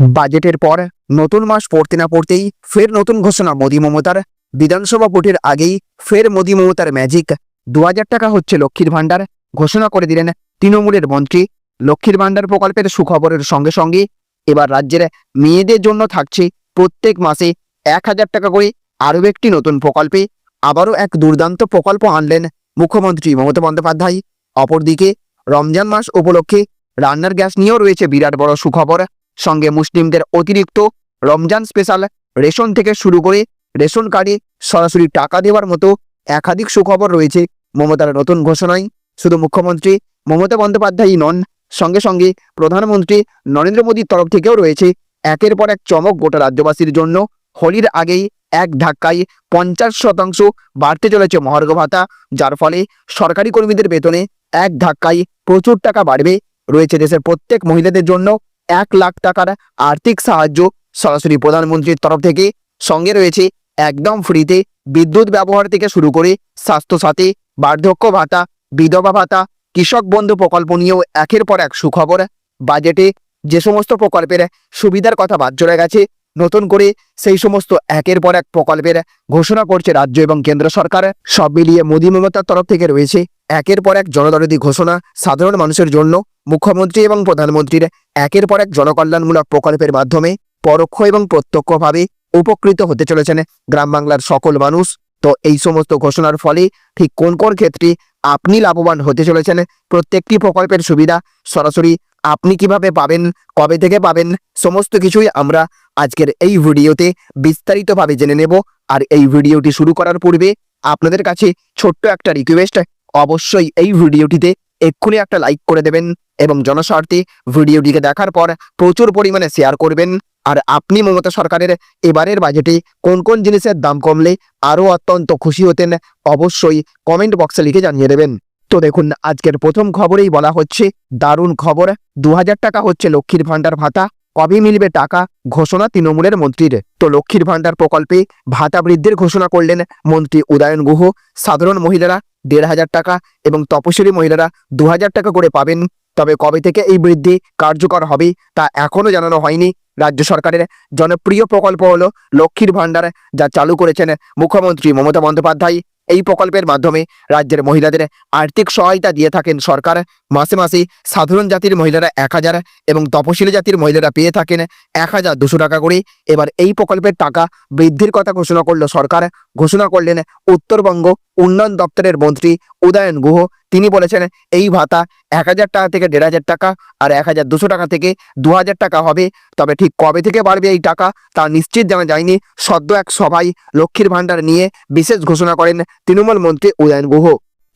বাজেটের পর নতুন মাস পড়তে না পড়তেই ফের নতুন ঘোষণা মোদী মমতার। বিধানসভা ভোটের আগেই ফের মোদী মমতার ম্যাজিক দু হাজার টাকা হচ্ছে লক্ষ্মীর ভাণ্ডার, ঘোষণা করে দিলেন তৃণমূলের মন্ত্রী। লক্ষ্মীর ভাণ্ডার প্রকল্পের সুখবরের সঙ্গে সঙ্গে এবার রাজ্যের মেয়েদের জন্য থাকছে প্রত্যেক মাসে এক হাজার টাকা করে আরও একটি নতুন প্রকল্পে। আবারও এক দুর্দান্ত প্রকল্প আনলেন মুখ্যমন্ত্রী মমতা বন্দ্যোপাধ্যায়। অপরদিকে রমজান মাস উপলক্ষে রান্নার গ্যাস নিয়েও রয়েছে বিরাট বড় সুখবর। সঙ্গে মুসলিমদের অতিরিক্ত রমজান স্পেশাল রেশন থেকে শুরু করে রেশন কার্ডে সরাসরি টাকা দেওয়ার মতো একাধিক সুখবর রয়েছে। মমতার নতুন ঘোষণায় শুধু মুখ্যমন্ত্রী মমতা বন্দ্যোপাধ্যায়ই নন, সঙ্গে সঙ্গে প্রধানমন্ত্রী নরেন্দ্র মোদীর তরফ থেকেও রয়েছে একের পর এক চমক গোটা রাজ্যবাসীর জন্য। হোলির আগেই এক ধাক্কায় পঞ্চাশ শতাংশ বাড়তে চলেছে মহার্ঘ ভাতা, যার ফলে সরকারি কর্মীদের বেতনে এক ধাক্কায় প্রচুর টাকা বাড়বে। রয়েছে দেশের প্রত্যেক মহিলাদের জন্য এক লাখ টাকার আর্থিক সাহায্য সরাসরি প্রধানমন্ত্রীর তরফ থেকে সঙ্গে রয়েছে একদম ফ্রিতে বিদ্যুৎ ব্যবহার থেকে শুরু করে স্বাস্থ্যসাথী বার্ধক্য ভাতা, বিধবা ভাতা, কৃষক বন্ধু প্রকল্প নিয়েও একের পর এক সুখবর। বাজেটে যে সমস্ত প্রকল্পের সুবিধার কথা বাদ চলে গেছে, নতুন করে সেই সমস্ত একের পর এক প্রকল্পের ঘোষণা করছে রাজ্য এবং কেন্দ্র সরকার। সব মিলিয়ে মোদী মমতার তরফ থেকে রয়েছে একের পর এক জনদরদি ঘোষণা সাধারণ মানুষের জন্য। মুখ্যমন্ত্রী এবং প্রধানমন্ত্রীর একের পর এক জনকল্যাণমূলক প্রকল্পের মাধ্যমে পরোক্ষ এবং প্রত্যক্ষভাবে উপকৃত হতে চলেছেন গ্রাম বাংলার সকল মানুষ। তো এই সমস্ত ঘোষণার ফলে ঠিক কোন কোন ক্ষেত্রে আপনি লাভবান হতে চলেছেন? প্রত্যেকটি প্রকল্পের সুবিধা সরাসরি আপনি কীভাবে পাবেন? কবে থেকে পাবেন? সমস্ত কিছুই আমরা আজকের এই ভিডিওতে বিস্তারিতভাবে জেনে নেব। আর এই ভিডিওটি শুরু করার পূর্বে আপনাদের কাছে ছোট্ট একটা রিকোয়েস্ট অবশ্যই এই ভিডিওটিতে এক্ষুনি একটা লাইক করে দেবেন এবং জনস্বার্থে ভিডিওটিকে দেখার পর প্রচুর পরিমাণে শেয়ার করবেন। আর আপনি মমতা সরকারের এবারের বাজেটে কোন কোন জিনিসের দাম কমলে আরও অত্যন্ত খুশি হতেন অবশ্যই কমেন্ট বক্সে লিখে জানিয়ে দেবেন। তো দেখুন, আজকের প্রথম খবরেই বলা হচ্ছে, দারুণ খবর দু হাজার টাকা হচ্ছে লক্ষ্মীর ভাণ্ডার ভাতা, কবে মিলবে টাকা ঘোষণা তৃণমূলের মন্ত্রীর। তো লক্ষ্মীর ভাণ্ডার প্রকল্পে ভাতা বৃদ্ধির ঘোষণা করলেন মন্ত্রী উদয়ন গুহ, সাধারণ মহিলারা দেড় হাজার টাকা এবং তপশিলি মহিলারা দু হাজার টাকা করে পাবেন। তবে কবে থেকে এই বৃদ্ধি কার্যকর হবে তা এখনও জানানো হয়নি রাজ্য সরকারের। জনপ্রিয় প্রকল্প হলো লক্ষ্মীর ভাণ্ডার যা চালু করেছেন মুখ্যমন্ত্রী মমতা বন্দ্যোপাধ্যায়। এই প্রকল্পের মাধ্যমে রাজ্যের মহিলাদের আর্থিক সহায়তা দিয়ে থাকেন সরকার। মাসে মাসে সাধারণ জাতির মহিলারা এক হাজার এবং তপশিলি জাতির মহিলারা পেয়ে থাকেন এক হাজার দুশো টাকা করে। এবার এই প্রকল্পের টাকা বৃদ্ধির কথা ঘোষণা করল সরকার। ঘোষণা করলেন উত্তরবঙ্গ উন্নয়ন দপ্তরের মন্ত্রী উদয়ন গুহ, তিনি বলেছেন, এই ভাতা এক হাজার টাকা থেকে দেড় হাজার টাকা আর এক হাজার দুশো টাকা থেকে দু হাজার টাকা হবে। তবে ঠিক কবে থেকে বাড়বে এই টাকা, তা নিশ্চিত জানা যায়নি। সদ্য এক সভায় লক্ষ্মীর ভাণ্ডার নিয়ে বিশেষ ঘোষণা করেন তৃণমূল মন্ত্রী উদয়ন গুহ।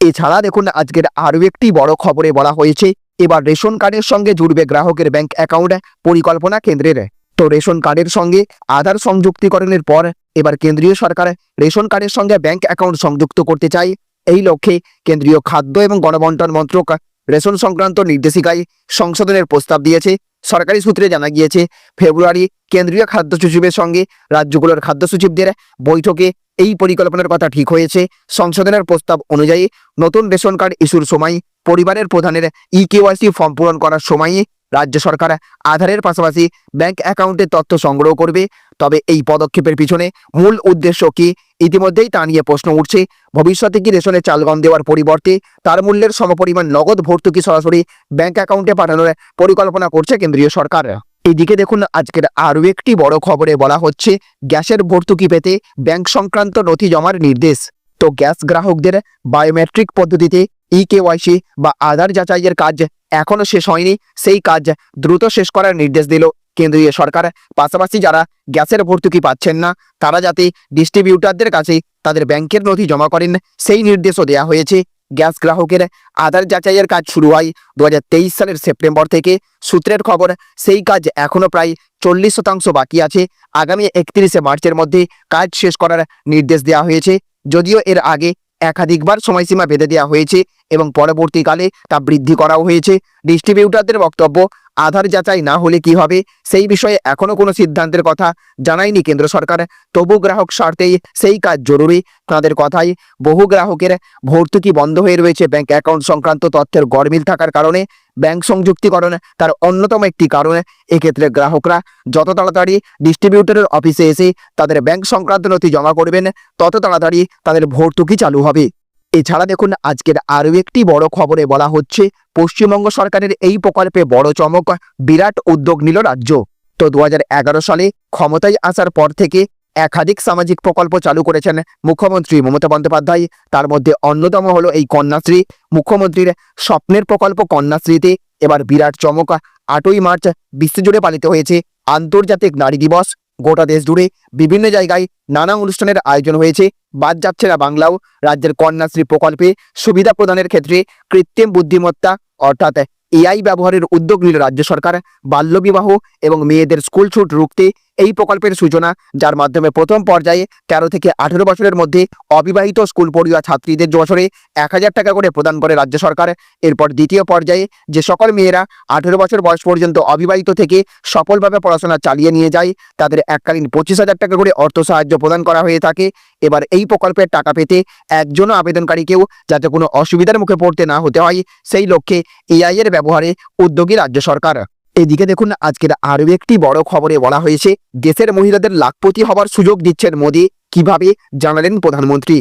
এছাড়া দেখুন, আজকের আরও একটি বড় খবরে বলা হয়েছে, এবার রেশন কার্ডের সঙ্গে জুড়বে গ্রাহকের ব্যাংক অ্যাকাউন্ট, পরিকল্পনা কেন্দ্রের। তো রেশন কার্ডের সঙ্গে আধার সংযুক্তিকরণের পর এবার কেন্দ্রীয় সরকার রেশন কার্ডের সঙ্গে ব্যাংক অ্যাকাউন্ট সংযুক্ত করতে চায়। এই লক্ষ্যে কেন্দ্রীয় খাদ্য এবং গণবন্টন মন্ত্রক রেশন সংক্রান্ত নির্দেশিকায় সংশোধনের প্রস্তাব দিয়েছে। সরকারি সূত্রে জানা গিয়েছে, ফেব্রুয়ারি কেন্দ্রীয় খাদ্য সচিবের সঙ্গে রাজ্যগুলোর খাদ্য সচিবদের বৈঠকে এই পরিকল্পনার কথা ঠিক হয়েছে। সংশোধনের প্রস্তাব অনুযায়ী নতুন রেশন কার্ড ইস্যুর সময় পরিবারের প্রধানের ই কেওয়াইসি ফর্ম পূরণ করার সময়ে রাজ্য সরকার আধারের পাশাপাশি ব্যাংক অ্যাকাউন্টের তথ্য সংগ্রহ করবে। তবে এই পদক্ষেপের পিছনে মূল উদ্দেশ্য কি? ইতিমধ্যেই তা নিয়ে প্রশ্ন উঠছে। ভবিষ্যতে কি রেশনে চাল গম দেওয়ার পরিবর্তে তার মূল্যের সমপরিমাণ নগদ ভর্তুকি সরাসরি ব্যাংক অ্যাকাউন্টে পাঠানোর পরিকল্পনা করছে কেন্দ্রীয় সরকার? এদিকে দেখুন, আজকের আরও একটি বড় খবরে বলা হচ্ছে, গ্যাসের ভর্তুকি পেতে ব্যাংক সংক্রান্ত নথি জমার নির্দেশ। তো গ্যাস গ্রাহকদের বায়োমেট্রিক পদ্ধতিতে ই কেওয়াইসি বা আধার যাচাইয়ের কাজ এখনও শেষ হয়নি। সেই কাজ দ্রুত শেষ করার নির্দেশ দিল কেন্দ্রীয় সরকার। পাশাপাশি যারা গ্যাসের ভর্তুকি পাচ্ছেন না, তারা যাতে ডিস্ট্রিবিউটারদের কাছে তাদের ব্যাংকের নথি জমা করেন, সেই নির্দেশও দেওয়া হয়েছে। গ্যাস গ্রাহকের আধার যাচাইয়ের কাজ শুরু হয় দু হাজার তেইশ সালের সেপ্টেম্বর থেকে। সূত্রের খবর, সেই কাজ এখনও প্রায় চল্লিশ শতাংশ বাকি আছে। আগামী একত্রিশে মার্চের মধ্যে কাজ শেষ করার নির্দেশ দেওয়া হয়েছে। যদিও এর আগে একাধিকবার সময়সীমা বেঁধে দেওয়া হয়েছে এবং পরবর্তীকালে তা বৃদ্ধি করাও হয়েছে। ডিস্ট্রিবিউটারদের বক্তব্য আধার যাচাই না হলে কি হবে? সেই বিষয়ে এখনও কোনো সিদ্ধান্তের কথা জানায়নি কেন্দ্র সরকার। তবু গ্রাহক স্বার্থেই সেই কাজ জরুরি। তাদের কথাই বহু গ্রাহকের ভর্তুকি বন্ধ হয়ে রয়েছে ব্যাংক অ্যাকাউন্ট সংক্রান্ত তথ্যের গরমিল থাকার কারণে। ব্যাংক সংযুক্তিকরণ তার অন্যতম একটি কারণ। এক্ষেত্রে গ্রাহকরা যত তাড়াতাড়ি ডিস্ট্রিবিউটরের অফিসে এসে তাদের ব্যাংক সংক্রান্ত নথি জমা করবেন, তত তাড়াতাড়ি তাদের ভর্তুকি চালু হবে। এছাড়া দেখুন, আজকের আরও একটি বড় খবরে বলা হচ্ছে, পশ্চিমবঙ্গ সরকারের এই প্রকল্পে বড় চমক, বিরাট উদ্যোগ নিল রাজ্য। তো দু হাজার এগারো সালে ক্ষমতায় আসার পর থেকে একাধিক সামাজিক প্রকল্প চালু করেছেন মুখ্যমন্ত্রী মমতা বন্দ্যোপাধ্যায়। তার মধ্যে অন্যতম হলো এই কন্যাশ্রী। মুখ্যমন্ত্রীর স্বপ্নের প্রকল্প কন্যাশ্রীতে এবার বিরাট চমক, আটই মার্চ বিশ্বজুড়ে পালিত হয়েছে। আন্তর্জাতিক নারী দিবস। গোটা দেশ জুড়ে বিভিন্ন জায়গায় নানা অনুষ্ঠানের আয়োজন হয়েছে। বাদ যাচ্ছে না বাংলাও। রাজ্যের কন্যাশ্রী প্রকল্পে সুবিধা প্রদানের ক্ষেত্রে কৃত্রিম বুদ্ধিমত্তা, অর্থাৎ এআই ব্যবহারের উদ্যোগ নিল রাজ্য সরকার। বাল্যবিবাহ এবং মেয়েদের স্কুল ছুট রুখতে এই প্রকল্পের সূচনা, যার মাধ্যমে প্রথম পর্যায়ে তেরো থেকে আঠেরো বছরের মধ্যে অবিবাহিত স্কুল পড়ুয়া ছাত্রীদের বছরে এক হাজার টাকা করে প্রদান করে রাজ্য সরকার। এরপর দ্বিতীয় পর্যায়ে যে সকল মেয়েরা আঠেরো বছর বয়স পর্যন্ত অবিবাহিত থেকে সফলভাবে পড়াশোনা চালিয়ে নিয়ে যায়, তাদের এককালীন পঁচিশ হাজার টাকা করে অর্থ সাহায্য প্রদান করা হয়ে থাকে। এবার এই প্রকল্পের টাকা পেতে একজনও আবেদনকারীকেও যাতে কোনো অসুবিধার মুখে পড়তে না হতে হয়, সেই লক্ষ্যে এআই এর ব্যবহারে উদ্যোগী রাজ্য সরকার। এদিকে দেখুন, আজকের আরও একটি বড় খবরে বলা হয়েছে, দেশের মহিলাদের লাখপতি হবার সুযোগ দিচ্ছেন মোদী। কীভাবে? জানালেন প্রধানমন্ত্রী।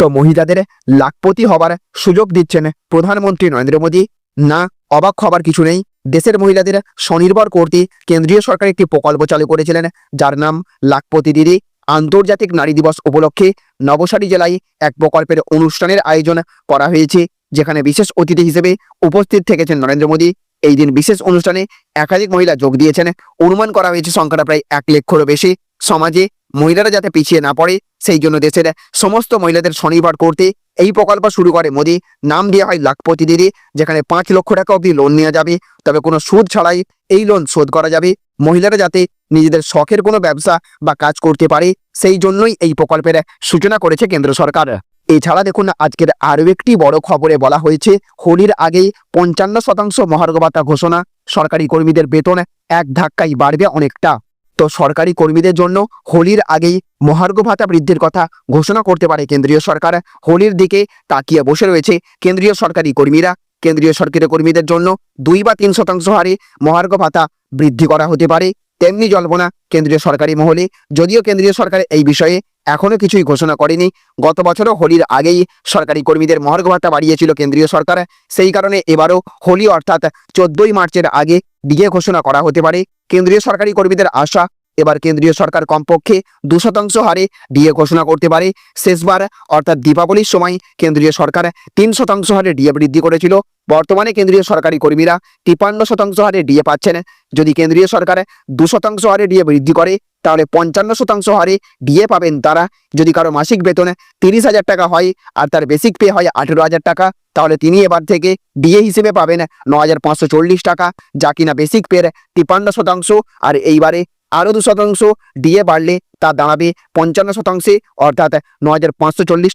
তো মহিলাদের লাখপতি হবার সুযোগ দিচ্ছেন প্রধানমন্ত্রী নরেন্দ্র মোদী। না, অবাক হবার কিছু নেই। দেশের মহিলাদের স্বনির্ভর করতে কেন্দ্রীয় সরকার একটি প্রকল্প চালু করেছিলেন, যার নাম লাখপতি দিদি। আন্তর্জাতিক নারী দিবস উপলক্ষে নবসারী জেলায় এক প্রকল্পের অনুষ্ঠানের আয়োজন করা হয়েছে, যেখানে বিশেষ অতিথি হিসেবে উপস্থিত থেকেছেন নরেন্দ্র মোদী। এই দিন বিশেষ অনুষ্ঠানে একাধিক মহিলা যোগ দিয়েছেন। অনুমান করা হয়েছে সংখ্যাটা প্রায় এক লক্ষরও বেশি। সমাজে মহিলারা যাতে পিছিয়ে না পড়ে, সেই জন্য দেশের সমস্ত মহিলাদের স্বনির্ভর করতে এই প্রকল্প শুরু করে মোদী। নাম দেওয়া হয় লাখপতি দিদি, যেখানে পাঁচ লক্ষ টাকা অবধি লোন নেওয়া যাবে। তবে কোনো সুদ ছাড়াই এই লোন শোধ করা যাবে। মহিলারা যাতে নিজেদের শখের কোনো ব্যবসা বা কাজ করতে পারে, সেই জন্যই এই প্রকল্পের সূচনা করেছে কেন্দ্র সরকার। এছাড়া দেখুন, আজকের আরও একটি বড় খবরে বলা হয়েছে, হোলির আগেই পঞ্চান্ন শতাংশ মহার্ঘ ভাতা ঘোষণা। সরকারি কর্মীদের বেতন এক ধাক্কায় বাড়বে অনেকটা। তো সরকারি কর্মীদের জন্য হোলির আগেই মহার্ঘ ভাতা বৃদ্ধির কথা ঘোষণা করতে পারে কেন্দ্রীয় সরকার। হোলির দিকে তাকিয়ে বসে রয়েছে কেন্দ্রীয় সরকারি কর্মীরা। কেন্দ্রীয় সরকারি কর্মীদের জন্য দুই বা তিন শতাংশ হারে মহার্ঘ ভাতা বৃদ্ধি করা হতে পারে। তেমনি জল্পনা কেন্দ্রীয় সরকারি মহলে। যদিও কেন্দ্রীয় সরকার এই বিষয়ে এখনও কিছুই ঘোষণা করেনি। গত বছরও হোলির আগেই সরকারি কর্মীদের মহার্ঘ ভাতা বাড়িয়েছিল কেন্দ্রীয় সরকার। সেই কারণে এবারও হোলি অর্থাৎ চোদ্দই মার্চের আগে দিকে ঘোষণা করা হতে পারে। কেন্দ্রীয় সরকারি কর্মীদের আশা এবার কেন্দ্রীয় সরকার কমপক্ষে দু শতাংশ হারে ডিএ ঘোষণা করতে পারে। শেষবার, অর্থাৎ দীপাবলির সময় কেন্দ্রীয় সরকার তিন শতাংশ হারে ডিএ বৃদ্ধি করেছিল। বর্তমানে কেন্দ্রীয় সরকারি কর্মীরা তিপান্ন শতাংশ হারে ডিএ পাচ্ছেন। যদি কেন্দ্রীয় সরকার দু শতাংশ হারে ডিএ বৃদ্ধি করে, তাহলে পঞ্চান্ন শতাংশ হারে ডিএ পাবেন তারা। যদি কারও মাসিক বেতন তিরিশ হাজার টাকা হয় আর তার বেসিক পে হয় আঠেরো হাজার টাকা, তাহলে তিনি এবার থেকে ডিএ হিসেবে পাবেন ন হাজার পাঁচশো চল্লিশ টাকা। যা কিনা বেসিক পের তিপান্ন শতাংশ, আর এইবারে আরও দু শতাংশ ডিএ বাড়লে তা দাঁড়াবে পঞ্চান্ন শতাংশে। অর্থাৎ ন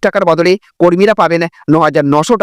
টাকার বদলে কর্মীরা পাবেন ন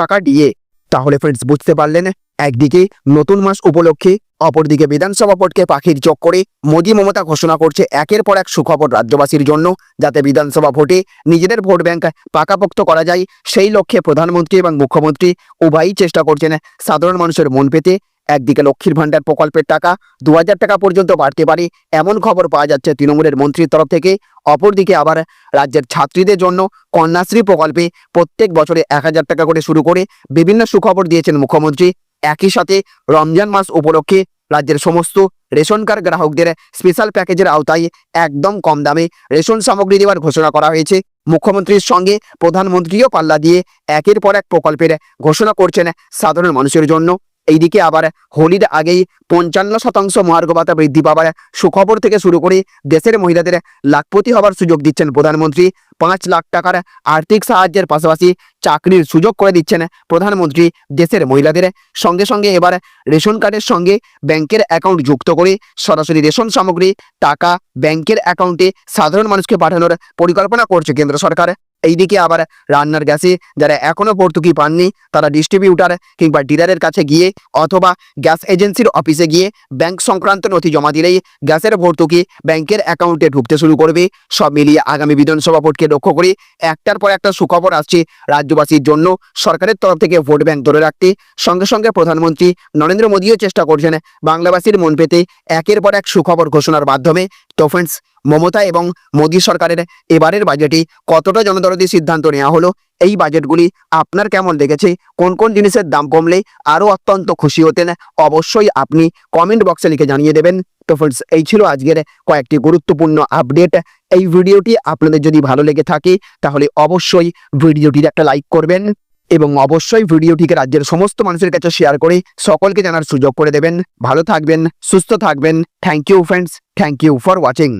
টাকা ডিএ। তাহলে ফ্রেন্ডস বুঝতে পারলেন? একদিকে নতুন মাস উপলক্ষে, অপরদিকে বিধানসভা ভোটকে পাখির চোখ করে মোদী মমতা ঘোষণা করছে একের পর এক সুখবর রাজ্যবাসীর জন্য, যাতে বিধানসভা ভোটে নিজেদের ভোট ব্যাংক পাকাপোক্ত করা যায়। সেই লক্ষ্যে প্রধানমন্ত্রী এবং মুখ্যমন্ত্রী উভয়ই চেষ্টা করছেন সাধারণ মানুষের মন পেতে। একদিকে লক্ষ্মীর ভাণ্ডার প্রকল্পের টাকা দু হাজার টাকা পর্যন্ত বাড়তে পারে, এমন খবর পাওয়া যাচ্ছে তৃণমূলের মন্ত্রীর তরফ থেকে। অপরদিকে আবার রাজ্যের ছাত্রীদের জন্য কন্যাশ্রী প্রকল্পে প্রত্যেক বছরে এক হাজার টাকা করে শুরু করে বিভিন্ন সুখবর দিয়েছেন মুখ্যমন্ত্রী। একই সাথে রমজান মাস উপলক্ষে রাজ্যের সমস্ত রেশন কার্ড গ্রাহকদের স্পেশাল প্যাকেজের আওতায় একদম কম দামে রেশন সামগ্রী দেওয়ার ঘোষণা করা হয়েছে। মুখ্যমন্ত্রীর সঙ্গে প্রধানমন্ত্রীও পাল্লা দিয়ে একের পর এক প্রকল্পের ঘোষণা করছেন সাধারণ মানুষের জন্য। এইদিকে আবার হোলির আগেই পঞ্চান্ন শতাংশ মহার্ঘ ভাতা বৃদ্ধি পাবার সুখবর থেকে শুরু করে দেশের মহিলাদের লাখপতি হবার সুযোগ দিচ্ছেন প্রধানমন্ত্রী। পাঁচ লাখ টাকার আর্থিক সাহায্যের পাশাপাশি চাকরির সুযোগ করে দিচ্ছেন প্রধানমন্ত্রী দেশের মহিলাদের। সঙ্গে সঙ্গে এবার রেশন কার্ডের সঙ্গে ব্যাংকের অ্যাকাউন্ট যুক্ত করে সরাসরি রেশন সামগ্রী টাকা ব্যাংকের অ্যাকাউন্টে সাধারণ মানুষকে পাঠানোর পরিকল্পনা করছে কেন্দ্র সরকার। এইদিকে আবার রান্নার গ্যাসে যারা এখনও ভর্তুকি পাননি, তারা ডিস্ট্রিবিউটার কিংবা ডিলারের কাছে গিয়ে অথবা গ্যাস এজেন্সির অফিসে গিয়ে ব্যাংক সংক্রান্ত নথি জমা দিলেই গ্যাসের ভর্তুকি ব্যাংকের অ্যাকাউন্টে ঢুকতে শুরু করবে। সব মিলিয়ে আগামী বিধানসভা ভোটকে লক্ষ্য করে একটার পর একটা সুখবর আসছে রাজ্যবাসীর জন্য। সরকারের তরফ থেকে ভোট ব্যাংক ধরে রাখতে সঙ্গে সঙ্গে প্রধানমন্ত্রী নরেন্দ্র মোদীও চেষ্টা করছেন বাংলাবাসীর মন পেতে। একের পর এক সুখবর ঘোষণার মাধ্যমে। তো ফ্রেন্ডস মমতা এবং মোদী সরকারের এবারের বাজেটে কতটা জনদরদি সিদ্ধান্ত নেওয়া হলো? এই বাজেটগুলি আপনার কেমন লেগেছে? কোন কোন জিনিসের দাম কমলে আরও অত্যন্ত খুশি হতেন? অবশ্যই আপনি কমেন্ট বক্সে লিখে জানিয়ে দেবেন। তো ফ্রেন্ডস এই ছিল আজকের কয়েকটি গুরুত্বপূর্ণ আপডেট এই ভিডিওটি আপনাদের যদি ভালো লেগে থাকে, তাহলে অবশ্যই ভিডিওটির একটা লাইক করবেন এবং অবশ্যই ভিডিওটিকে রাজ্যের সমস্ত মানুষের কাছে শেয়ার করে সকলকে জানার সুযোগ করে দেবেন। ভালো থাকবেন, সুস্থ থাকবেন। Thank you friends thank you for watching